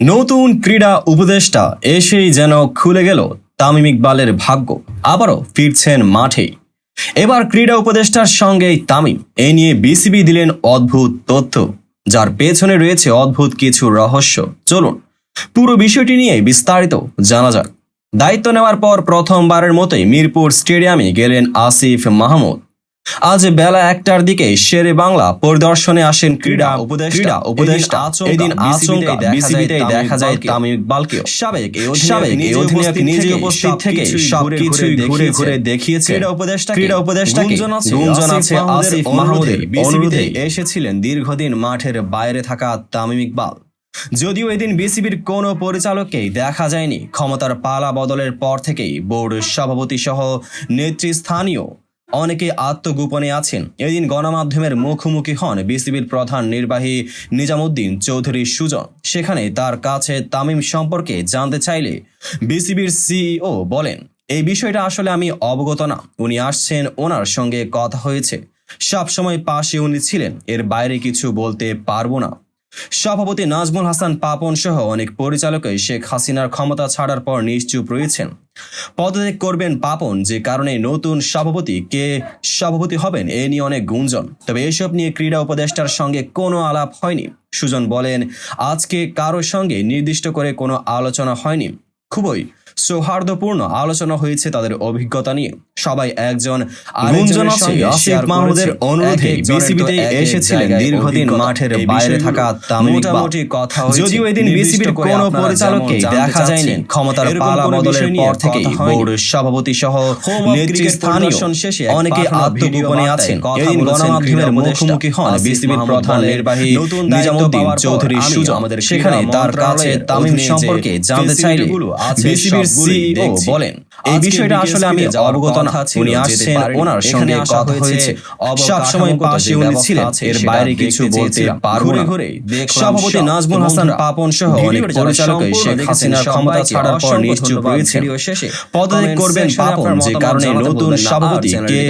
নতুন ক্রীড়া উপদেষ্টা এসেই যেন খুলে গেল তামিম ইকবালের ভাগ্য। আবারও ফিরছেন মাঠে এবার ক্রীড়া উপদেষ্টার সঙ্গেই তামিম। এ নিয়ে বিসিবি দিলেন অদ্ভুত তথ্য। যার পেছনে রয়েছে অদ্ভুত কিছু রহস্য। চলুন, পুরো বিষয়টি নিয়ে বিস্তারিত জানা যাক। দায়িত্ব নেওয়ার পর প্রথমবারের মতোই মিরপুর স্টেডিয়ামে গেলেন আসিফ মাহমুদ। আজ বেলা একটার দিকে শেরে বাংলা পরিদর্শনে আসেন ক্রীড়া উপদেষ্টা। উপদেষ্টা। এদিন আচমকা বিসিবিতেই দেখা যায় তামিম ইকবালকে সাবেক সাবেক এই অধিনায়ক নিজে উপস্থিত থেকে সবকিছু ঘুরে ঘুরে দেখিয়েছে। ক্রীড়া উপদেষ্টা ক্রীড়া উপদেষ্টা গুঞ্জন আছে। আসিফ মাহমুদের বিসিবিতে এসেছিলেন দীর্ঘদিন মাঠের বাইরে থাকা তামিম ইকবাল। যদিও এদিন বিসিবির কোনো পরিচালককেই দেখা যায়নি। ক্ষমতার পালা বদলের পর থেকেই বোর্ড সভাপতি সহ নেতৃস্থানীয় অনেকে আত্মগোপনে আছেন। এদিন গণমাধ্যমের মুখোমুখি হন বিসিবির প্রধান নির্বাহী নিজামুদ্দিন চৌধুরী সুজন। সেখানে তার কাছে তামিম সম্পর্কে জানতে চাইলে বিসিবির সিইও বলেন, এই বিষয়টা আসলে আমি অবগত না। উনি আসছেন, ওনার সঙ্গে কথা হয়েছে। সবসময় পাশে উনি ছিলেন। এর বাইরে কিছু বলতে পারব না। সভাপতি নাজমুল হাসান পাপন সহ অনেক পরিচালকই শেখ হাসিনার ক্ষমতা ছাড়ার পর নিশ্চুপ রয়েছেন। পদত্যাগ করবেন পাপন, যে কারণে নতুন সভাপতি কে সভাপতি হবেন এ নিয়ে অনেক গুঞ্জন। তবে এসব নিয়ে ক্রীড়া উপদেষ্টার সঙ্গে কোনো আলাপ হয়নি। সুজন বলেন, আজকে কারোর সঙ্গে নির্দিষ্ট করে কোনো আলোচনা হয়নি। খুবই সৌহার্দ্যপূর্ণ আলোচনা হয়েছে তাদের অভিজ্ঞতা নিয়ে। সবাই একজন মাহমুদের অনুরোধে বিসিবিতে এসেছিলেন দীর্ঘদিন মাঠের বাইরে থাকা মোটামুটি কথা যদিও এদিন বিসিবির কোনো পরিচালককে দেখা যায়নি ক্ষমতার পালা বদলের পর হয়নি। বোর্ড সভাপতি সহ নেতৃস্থানীয় শেষে অনেকে আত্মগোপনে আছেন। এদিন গণমাধ্যমের মুখোমুখি হন বিসিবির প্রধান নির্বাহী নিজামুদ্দিন চৌধুরী সুজন। সেখানে তার কাছে তামিম সম্পর্কে জানতে চাইলে বিসিবির সিইও। বলেন এই বিষয়টা আসলে আমি অবগত না উনি আসছেন ওনার সঙ্গে কথা হয়েছে হয়েছে অবকাঠামোগত সবসময় যে পাশে উনি ছিলেন এর বাইরে কিছু বলতে পারব না সভাপতি নাজমুল হাসান পাপন সহ অনেক সম্পূর্ণ শেখ হাসিনার ক্ষমতা ছাড়ার পর নিশ্চুপ। রয়েছেন পদত্যাগ করবেন পাপন যে কারণে নতুন সভাপতি কে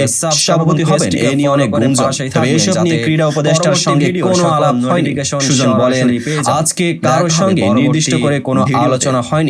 সভাপতি হবেন এ নিয়ে অনেক গুঞ্জন তবে এসব নিয়ে ক্রীড়া উপদেষ্টার সঙ্গে কোনো আলাপ হয়নি সুজন বলেন। আজকে কারোর সঙ্গে নির্দিষ্ট করে কোনো আলোচনা হয়নি